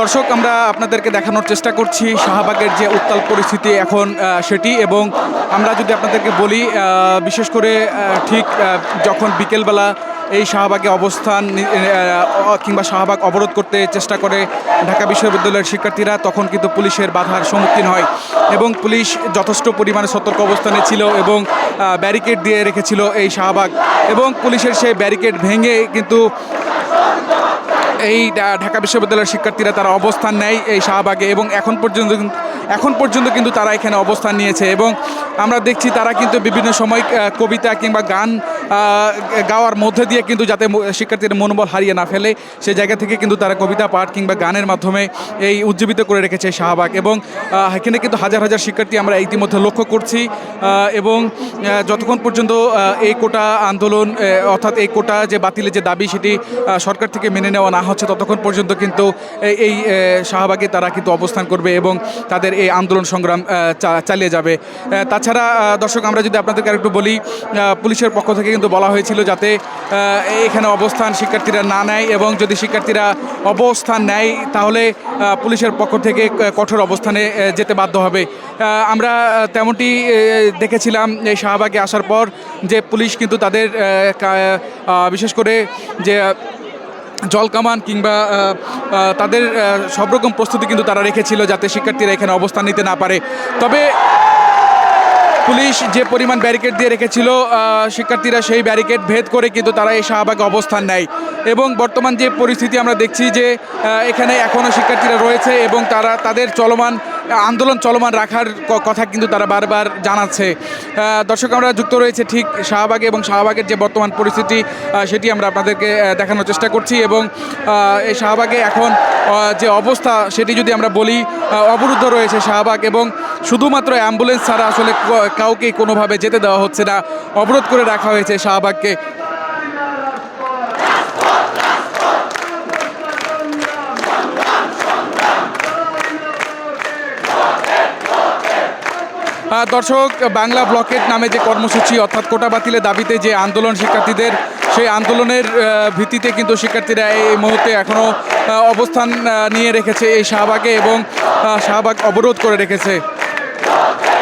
দর্শক, আমরা আপনাদেরকে দেখানোর চেষ্টা করছি শাহবাগের যে উত্তাল পরিস্থিতি এখন সেটি এবং আমরা যদি আপনাদেরকে বলি বিশেষ করে ঠিক যখন বিকেলবেলা এই শাহবাগে অবস্থান কিংবা শাহবাগ অবরোধ করতে চেষ্টা করে ঢাকা বিশ্ববিদ্যালয়ের শিক্ষার্থীরা, তখন কিন্তু পুলিশের বাধার সম্মুখীন হয় এবং পুলিশ যথেষ্ট পরিমাণে সতর্ক অবস্থানে ছিল এবং ব্যারিকেড দিয়ে রেখেছিল এই শাহবাগ এবং পুলিশের সেই ব্যারিকেড ভেঙে কিন্তু এই ঢাকা বিশ্ববিদ্যালয়ের শিক্ষার্থীরা তারা অবস্থান নেয় এই শাহবাগে এবং এখন পর্যন্ত এখন পর্যন্ত কিন্তু তারা এখানে অবস্থান নিয়েছে এবং আমরা দেখছি তারা কিন্তু বিভিন্ন সময় কবিতা কিংবা গান গাওয়ার মধ্যে দিয়ে কিন্তু যাতে শিক্ষার্থীদের মনোবল হারিয়ে না ফেলে সেই জায়গা থেকে কিন্তু তারা কবিতা পাঠ কিংবা গানের মাধ্যমে এই উজ্জীবিত করে রেখেছে শাহবাগ। এবং এখানে কিন্তু হাজার হাজার শিক্ষার্থী আমরা ইতিমধ্যে লক্ষ্য করছি এবং যতক্ষণ পর্যন্ত এই কোটা আন্দোলন অর্থাৎ এই কোটা যে বাতিলের যে দাবি সেটি সরকার থেকে মেনে নেওয়া না হচ্ছে ততক্ষণ পর্যন্ত কিন্তু এই- শাহবাগে তারা কিন্তু অবস্থান করবে এবং তাদের এই আন্দোলন সংগ্রাম চালিয়ে যাবে। আহ, তাছাড়া দর্শক, আমরা যদি আপনাদেরকে আরেকটু বলি পুলিশের পক্ষ থেকে কিন্তু বলা হয়েছিল যাতে এখানে অবস্থান শিক্ষার্থীরা না নেয় এবং যদি শিক্ষার্থীরা অবস্থান নেয়, তাহলে পুলিশের পক্ষ থেকে কঠোর অবস্থানে যেতে বাধ্য হবে। আমরা তেমনটি দেখেছিলাম, এই শাহবাগে আসার পর যে পুলিশ কিন্তু তাদের বিশেষ করে যে জলকামান কিংবা তাদের সব রকম প্রস্তুতি কিন্তু তারা রেখেছিল যাতে শিক্ষার্থীরা এখানে অবস্থান নিতে না পারে। তবে পুলিশ যে পরিমাণ ব্যারিকেড দিয়ে রেখেছিল শিক্ষার্থীরা সেই ব্যারিকেড ভেদ করে কিন্তু তারা এই শাহবাগে অবস্থান নেয়। এবং বর্তমান যে পরিস্থিতি আমরা দেখছি যে এখানে এখনও শিক্ষার্থীরা রয়েছে এবং তারা তাদের চলমান, আন্দোলন চলমান রাখার কথা কিন্তু তারা বারবার জানাচ্ছে। দর্শক, আমরা যুক্ত রয়েছে ঠিক শাহবাগে এবং শাহবাগের যে বর্তমান পরিস্থিতি সেটি আমরা আপনাদেরকে দেখানোর চেষ্টা করছি এবং এই শাহবাগে এখন যে অবস্থা, সেটি যদি আমরা বলি অবরুদ্ধ রয়েছে শাহবাগ এবং শুধুমাত্র অ্যাম্বুলেন্স ছাড়া আসলে ক- কাউকে কোনোভাবে যেতে দেওয়া হচ্ছে না। অবরোধ করে রাখা হয়েছে শাহবাগকে। দর্শক, বাংলা ব্লকেট নামে যে কর্মসূচি অর্থাৎ কোটা বাতিলের দাবিতে যে আন্দোলন শিক্ষার্থীদের, সেই আন্দোলনের ভিত্তিতে কিন্তু শিক্ষার্থীরা এই মুহূর্তে এখনও অবস্থান নিয়ে রেখেছে এই শাহবাগে এবং শাহবাগ অবরোধ করে রেখেছে। Okay.